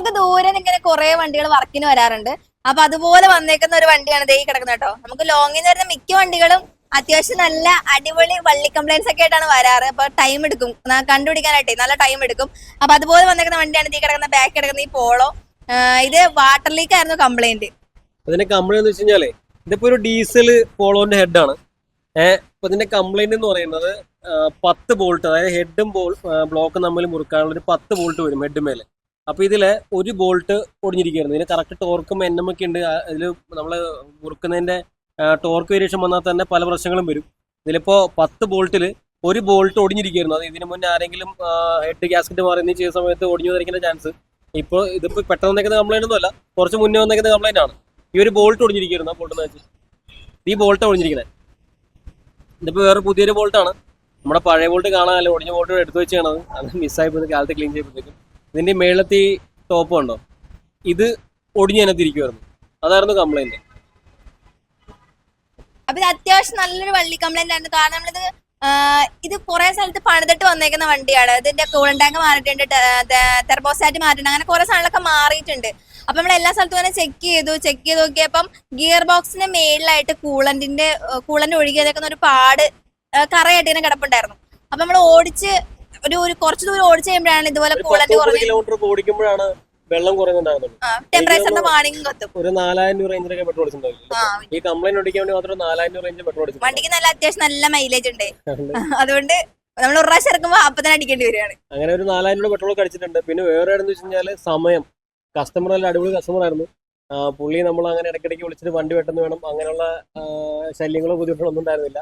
നമുക്ക് ദൂരെ ഇങ്ങനെ കുറെ വണ്ടികൾ വർക്കിന് വരാറുണ്ട്. അപ്പൊ അതുപോലെ വന്നേക്കുന്ന ഒരു വണ്ടിയാണ് ദേ കിടക്കുന്നത് കേട്ടോ. നമുക്ക് ലോങ്ങിൽ വരുന്ന മിക്ക വണ്ടികളും അത്യാവശ്യം നല്ല അടിപൊളി വള്ളി കംപ്ലൈൻസ് ഒക്കെ ആയിട്ടാണ് വരാറ്. അപ്പൊ ടൈം എടുക്കും. കണ്ടുപിടിക്കാനായിട്ടേ നല്ല ടൈം എടുക്കും. അപ്പൊ അതുപോലെ വന്നേക്കുന്ന വണ്ടിയാണ് ദേ കിടക്കുന്ന ബാക്ക് കിടക്കുന്ന ഈ പോളോ. ഇത് വാട്ടർ ലീക്ക് ആയിരുന്നു കംപ്ലൈന്റ് അതിന്റെ കംപ്ലൈന്റ് എന്ന് വെച്ച് കഴിഞ്ഞാലേ ഇതിപ്പോ ഒരു ഡീസൽ പോളോന്റെ ഹെഡ് ആണ്. ഇതിന്റെ കംപ്ലൈന്റ് എന്ന് പറയുന്നത് പത്ത് ബോൾട്ട് അതായത് ഹെഡും ബോൾ ബ്ലോക്കും തമ്മിൽ മുറുക്കാനുള്ള ഒരു പത്ത് ബോൾട്ട് വരും ഹെഡ് മേലെ. അപ്പൊ ഇതിൽ ഒരു ബോൾട്ട് ഒടിഞ്ഞിരിക്കുകയായിരുന്നു. ഇതിന് കറക്റ്റ് ടോർക്കും എണ്ണമൊക്കെ ഉണ്ട്. ഇതിൽ നമ്മൾ മുറുക്കുന്നതിന്റെ ടോർക്ക് വേരിയേഷൻ വന്നാൽ തന്നെ പല പ്രശ്നങ്ങളും വരും. ഇതിലിപ്പോ പത്ത് ബോൾട്ടിൽ ഒരു ബോൾട്ട് ഒടിഞ്ഞിരിക്കുകയായിരുന്നു. അത് ഇതിന് മുന്നേ ആരെങ്കിലും ഹെഡ് ഗ്യാസ്കറ്റ് മാറി നീ ചെയ്യുന്ന സമയത്ത് ഒടിഞ്ഞു വന്നിരിക്കുന്ന ചാൻസ് ഇപ്പോൾ ഇതിപ്പോ പെട്ടെന്ന് വന്നേക്കുന്ന ഒന്നും അല്ല കുറച്ച് മുന്നേ വന്നേക്കുന്ന കംപ്ലൈന്റ് ആണ്. ഈ ഒരു ബോൾട്ട് ഒടിഞ്ഞിരിക്കുന്നു ബോൾട്ട് എന്ന് വെച്ച്. ഈ ബോൾട്ട് ഒടിഞ്ഞിരിക്കുന്നത് ഇതിപ്പോ വേറെ പുതിയൊരു ബോൾട്ടാണ്. നമ്മുടെ പഴയ ബോൾട്ട് കാണാനല്ലോ ഒടിഞ്ഞ ബോൾട്ട് എടുത്തു വെച്ചാണ് അത് മിസ്സായി പോയി കാലത്ത് ക്ലീൻ ചെയ്യുമ്പോഴത്തേക്കും ഇതിന്റെ മേളത്തെ ടോപ്പ് ഉണ്ടോ? ഇത് ഒടിഞ്ഞ് അതിനകത്ത് ഇരിക്കുമായിരുന്നു അതായിരുന്നു കംപ്ലൈന്റ് അപ്പൊ അത്യാവശ്യം നല്ലൊരു വള്ളി കംപ്ലൈന്റ് ആയിരുന്നു. കാരണം നമ്മളിത് ഇത് കുറെ സ്ഥലത്ത് പണിതിട്ട് വന്നേക്കുന്ന വണ്ടിയാണ്. ഇതിന്റെ കൂളൻ ടാങ്ക് മാറിയിട്ടുണ്ട് തെർബോസാറ്റ് മാറിയിട്ടുണ്ട്. അങ്ങനെ കുറെ സാധനങ്ങളൊക്കെ മാറിയിട്ടുണ്ട്. അപ്പൊ നമ്മൾ എല്ലാ സ്ഥലത്തും തന്നെ ചെക്ക് ചെയ്തു ചെക്ക് ചെയ്ത് നോക്കിയപ്പം ഗിയർ ബോക്സിന്റെ മേളിലായിട്ട് കൂളന്റിന്റെ കൂളന്റ് ഒഴുകി ഒരു പാട് കറയായിട്ട് ഇങ്ങനെ കിടപ്പുണ്ടായിരുന്നു. അപ്പൊ നമ്മൾ ഓടിച്ച് ഒരു ഒരു കുറച്ച് ദൂരം ഓടിച്ച് കഴിയുമ്പോഴാണ് ഇതുപോലെ കൂളന്റ് കുറഞ്ഞ് കിലോമീറ്റർ ഓടിക്കുമ്പോഴാണ് വെള്ളം കുറയുന്നുണ്ടാകുന്നുള്ളൂ ടെമ്പറേച്ചറിന്റെ വാണിംഗ് കത്തും ഒരു നാലായിരം രൂപ റേഞ്ചിലൊക്കെ പെട്രോൾ അടിച്ചിട്ടുണ്ടാവില്ല ആ ഈ കംപ്ലൈന്റ് ഒടിക്കാൻ വേണ്ടി മാത്രം നാലായിരം രൂപ പെട്രോൾ അടിച്ചു വണ്ടിക്ക് നല്ല അത്യാവശ്യം നല്ല മൈലേജ് ഉണ്ട്. അതുകൊണ്ട് നമ്മൾ ഒരു പ്രാവശ്യം ഇറക്കുമ്പോ അപ്പൊ തന്നെ അടിക്കേണ്ടി വരികയാണ്. അങ്ങനെ ഒരു നാലായിരം രൂപ പെട്രോൾ അടിച്ചിട്ടുണ്ട്. പിന്നെ വേറെ എന്ന് വെച്ച് കഴിഞ്ഞാൽ സമയം. കസ്റ്റമർ നല്ല അടിപൊളി കസ്റ്റമർ ആയിരുന്നു. പുള്ളി നമ്മൾ അങ്ങനെ ഇടയ്ക്കിടയ്ക്ക് വിളിച്ചിട്ട് വണ്ടി പെട്ടെന്ന് വേണം. അങ്ങനെയുള്ള ശല്യങ്ങളോ ബുദ്ധിമുട്ടുകളോ ഒന്നും ഉണ്ടായിരുന്നില്ല.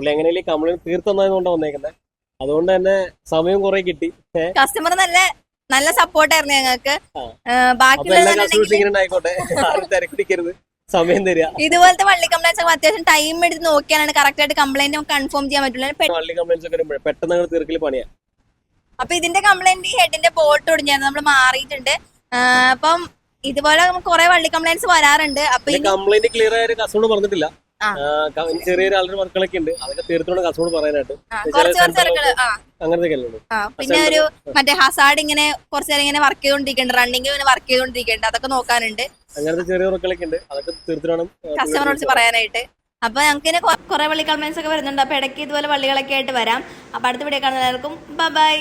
പുള്ളി എങ്ങനെയും കംപ്ലൈന്റ് തീർത്തന്നതുകൊണ്ടാണ് വന്നേക്കുന്നത് അതുകൊണ്ട് തന്നെ സമയം കുറെ കിട്ടി. കസ്റ്റമർ നല്ല നല്ല സപ്പോർട്ടായിരുന്നു ഞങ്ങൾക്ക്. ആ. ബാക്കിയുള്ള അപ്പൊ എല്ലാ കസ്റ്റമേഴ്സും ഇങ്ങനെ ആയിക്കോട്ടെ ആരും തിരക്കിടിക്കരുത്. സമയം തരിക. ഇതുപോലത്തെ വള്ളി കംപ്ലൈൻസ് ഒക്കെ അത്യാവശ്യം ടൈം എടുത്ത് നോക്കിയാണ് കറക്റ്റ് ആയിട്ട് കംപ്ലൈന്റ് കൺഫേം ചെയ്യാൻ പറ്റുള്ളൂ. വള്ളി കംപ്ലൈൻസ് ഒക്കെ പെട്ടെന്ന് തീർക്കൽ പണിയാ. അപ്പൊ ഇതിന്റെ കംപ്ലൈന്റ് ഹെഡിന്റെ ബോട്ട് ഒടിഞ്ഞായിരുന്നു നമ്മൾ മാറിയിട്ടുണ്ട്. അപ്പം ഇതുപോലെ നമുക്ക് കുറെ വള്ളി കംപ്ലൈൻസ് വരാറുണ്ട്. അപ്പൊ കംപ്ലൈന്റ് ക്ലിയർ ആയ കസ്റ്റമർ പറഞ്ഞിട്ടില്ല ചെറിയ ആളുടെ വർക്കുകളൊക്കെ ഉണ്ട്. അതൊക്കെ തീർത്തോടെ കാസർഗോഡ് പറയാനായിട്ട്. അങ്ങനത്തെ പിന്നെ ഒരു മറ്റേ ഹസാഡ് ഇങ്ങനെ കുറച്ചു നേരം ഇങ്ങനെ വർക്ക് ചെയ്തോണ്ടിരിക്കുന്നുണ്ട് റണ്ണിങ് ഇങ്ങനെ വർക്ക് ചെയ്തോണ്ടിരിക്കുന്നുണ്ട് അതൊക്കെ നോക്കാനുണ്ട്. അങ്ങനത്തെ ചെറിയ വർക്കുകളൊക്കെ ഉണ്ട്. അതൊക്കെ തീർത്തോണം കസ്റ്റമറോട് പറയാനായിട്ട്. അപ്പൊ ഞങ്ങൾക്ക് ഇങ്ങനെ കുറെ വള്ളി കംപ്ലൈൻസ് ഒക്കെ വരുന്നുണ്ട്. അപ്പൊ ഇടയ്ക്ക് ഇതുപോലെ വള്ളികളൊക്കെ ആയിട്ട് വരാം. അപ്പൊ അടുത്ത വീഡിയോ കാണുന്ന എല്ലാവർക്കും ബൈ